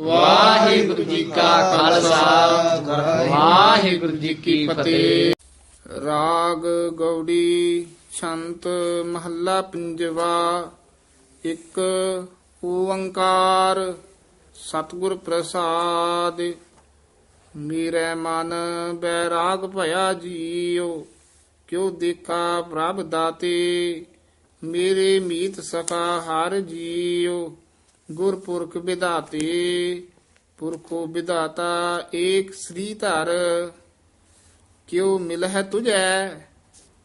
ਵਾਹਿਗੁਰੂ ਜੀ ਕਾ ਖਾਲਸਾ। ਵਾਹਿਗੁਰੂ ਜੀ ਕੀ ਫਤਿਹ। ਰਾਗ ਗੌੜੀ ਛੰਤ ਮਹੱਲਾ ਪੰਜਵਾ, ਇੱਕ ਓੰਕਾਰ ਸਤਿਗੁਰ ਪ੍ਰਸਾਦ। ਮੇਰੇ ਮਨ ਬੈਰਾਗ ਭਇਆ ਜੀਉ, ਕਿਉ ਦੇਖਾ ਪ੍ਰਭ ਦਾਤੇ। ਮੇਰੇ ਮੀਤ ਸਖਾ ਹਰ ਜੀਉ। ਗੁਰਪੁਰਖ ਵਿਧਾਤੇ, ਪੁਰਖੋ ਵਿਧਾਤਾ, ਏਕ ਸ੍ਰੀ ਧਰ। ਕਿਉ ਮਿਲ ਹੈ ਤੁਝੈ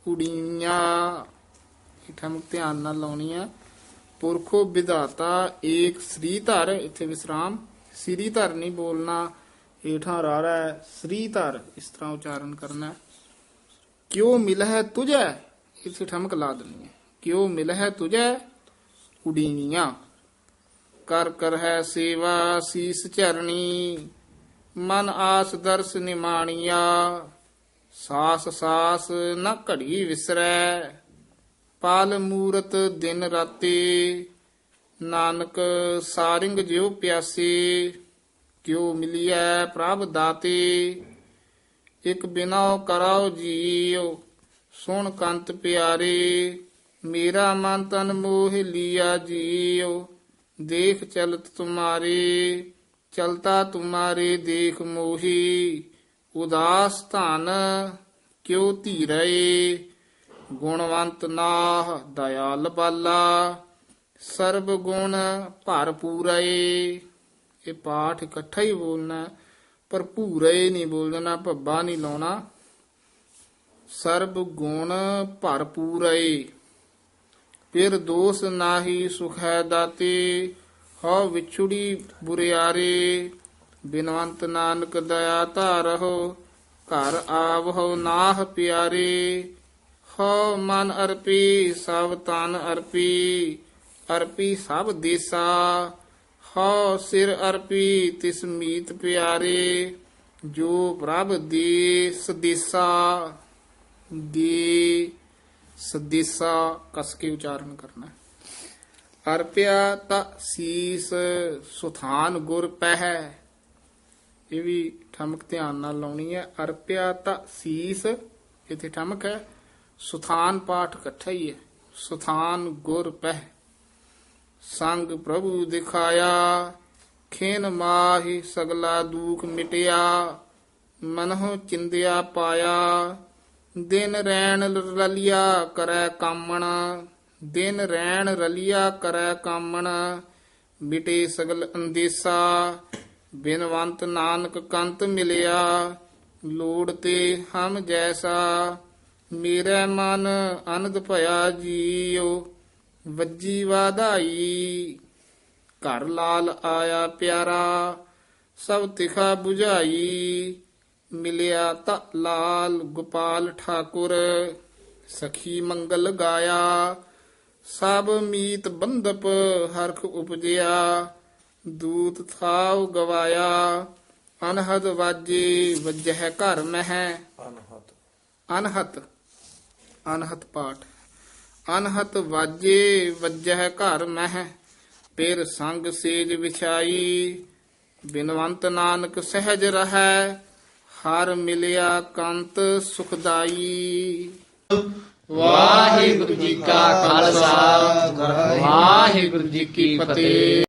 ਕੁੜੀਆਂ। ਇਹ ਠਮਕ ਧਿਆਨ ਨਾਲ ਲਾਉਣੀ ਆ। ਪੁਰਖੋ ਵਿਧਾਤਾ, ਏਕ ਸ੍ਰੀ ਧਰ। ਇੱਥੇ ਵਿਸਰਾਮ। ਸ੍ਰੀ ਧਰ ਨਹੀਂ ਬੋਲਣਾ। ਏਠਾਂ ਰਾਰਾ ਸ੍ਰੀ ਧਰ। ਇਸ ਤਰ੍ਹਾਂ ਉਚਾਰਨ ਕਰਨਾ ਕਿਉ ਮਿਲ ਹੈ ਤੁਝੈ ਇੱਥੇ ਠਮਕ ਲਾ ਦੇਣੀ ਹੈ। ਕਿਉ ਮਿਲ ਹੈ ਤੁਝੈ ਕੁੜੀਆਂ। ਕਰ ਕਰ ਹੈ ਸੇਵਾ ਸੀਸ ਚਰਣੀ ਮਨ ਆਸ ਦਰਸ ਨਿਮਾਣੀਆ, ਸਾਸ ਸਾਸ ਨ ਘੜੀ ਵਿਸਰੈ, ਪਾਲ ਮੂਰਤ ਦਿਨ ਰਾਤੇ, ਨਾਨਕ ਸਾਰਿੰਗ ਜਿਉ ਪਿਆਸੇ, ਕਿਉ ਮਿਲਿਐ ਪ੍ਰਭ ਦਾਤੇ, ਇਕ ਬਿਨਾ ਕਰਾਓ ਜੀਉ, ਸੁਣ ਕੰਤ ਪਿਆਰੇ, ਮੇਰਾ ਮਨ ਤਨ ਮੋਹ ਲਿਆ ਜੀਉ ਦੇਖ ਚਲਤ ਤੁਮਾਰੇ ਚਲਤਾ ਤੁਮਾਰੇ ਦੇਖ ਮੋਹੀ ਉਦਾਸ ਧਨ ਕਿਉ ਧੀਰਏ? ਗੁਣਵੰਤ ਨਾਹ ਦਇਆਲ ਬਾਲਾ ਸਰਬ ਗੁਣ ਭਰਪੂਰਏ। ਇਹ ਪਾਠ ਇਕੱਠਾ ਹੀ ਬੋਲਣਾ ਹੈ, ਪਰ ਪੂਰੇ ਨਹੀਂ ਬੋਲਣਾ ਭੱਬਾ ਨਹੀਂ ਲਾਉਣਾ। ਸਰਬ ਗੁਣ ਭਰਪੂਰਏ। ਫਿਰ ਦੋਸ ਨਾਹੀ ਸੁਖੈ ਦਾਤੇ, ਹਉ ਵਿਛੁੜੀ ਬੁਰਿਆਰੇ। ਬਿਨਵੰਤ ਨਾਨਕ ਦਇਆ ਧਾਰਹੁ ਘਰ ਆਵਹੁ ਨਾਹ ਪਿਆਰੇ। ਹਉ ਮਨ ਅਰਪੀ, ਸਭ ਤਨ ਅਰਪੀ ਅਰਪੀ ਸਭ ਦੇਸਾ। ਹਉ ਸਿਰ ਅਰਪੀ, ਤਿਸ ਮੀਤ ਪਿਆਰੇ, ਜੋ ਪ੍ਰਭ ਦੇ ਸਦੇਸਾ ਦੇ ਸਦੀਸਾ ਕਸ ਕੇ ਉਚਾਰਨ ਕਰਨਾ ਅਰਪਿਆ ਤਾ ਸੀਸ ਸੁਥਾਨ ਗੁਰ ਪਹਿ। ਇਹ ਵੀ ਠਮਕ ਧਿਆਨ ਨਾਲ ਲਾਉਣੀ ਹੈ। ਅਰਪਿਆ ਤਾ ਸੀਸ, ਇਥੇ ਠਮਕ ਹੈ, ਸੁਥਾਨ ਪਾਠ ਇਕੱਠਾ ਹੀ ਹੈ। ਸੁਥਾਨ ਗੁਰ ਪਹਿ। ਸੰਗ ਪ੍ਰਭੂ ਦਿਖਾਇਆ, ਖੇਨ ਮਾਹੀ ਸਗਲਾ ਦੂਖ ਮਿਟਿਆ, ਮਨਹੁ ਚਿੰਦਿਆ ਪਾਇਆ। ਦਿਨ ਰੈਣ ਰਲਿਆ ਕਰੈ ਕਾਮਣ, ਦਿਨ ਰੈਣ ਰਲਿਆ ਕਰੈ ਕਾਮਣ, ਮਿਟੇ ਸਗਲ ਅੰਦੇਸਾ, ਬਿਨਵੰਤ ਨਾਨਕ ਕੰਤ ਮਿਲਿਆ, ਲੋੜ ਤੇ ਹਮ ਜੈਸਾ, ਮੇਰਾ ਮਨ ਅਨੰਦ ਭਇਆ ਜੀਉ, ਵੱਜੀ ਵਾਧਾਈ, ਘਰ ਲਾਲ ਆਇਆ ਪਿਆਰਾ, ਸਭ ਤਿਖਾ 부ਝਾਈ ਮਿਲਿਆ ਤਾ ਲਾਲ ਗੋਪਾਲ ਠਾਕੁਰ ਸਖੀ ਮੰਗਲ ਗਾਇਆ। ਸਭ ਮੀਤ ਬੰਦਪ ਹਰਖ ਉਪਜਿਆ ਦੂਤ ਥਾਉ ਗਵਾਇਆ। ਅਨਹਦ ਵਾਜੇ ਵਜਹਿ ਘਰ ਮਹਿ। ਅਨਹਤ ਅਨਹਤ ਪਾਠ। ਅਨਹਤ ਵਾਜੇ ਵਜਹਿ ਘਰ ਮਹਿ। ਪੇਰ ਸੰਗ ਸੇਜ ਵਿਛਾਈ। ਬਿਨਵੰਤ ਨਾਨਕ ਸਹਿਜ ਰਹੈ। ਹਰ ਮਿਲਿਆ ਕੰਤ ਸੁਖਦਾਈ। ਵਾਹਿਗੁਰੂ ਜੀ ਕਾ ਖਾਲਸਾ। ਵਾਹਿਗੁਰੂ ਜੀ ਕੀ ਫਤਿਹ।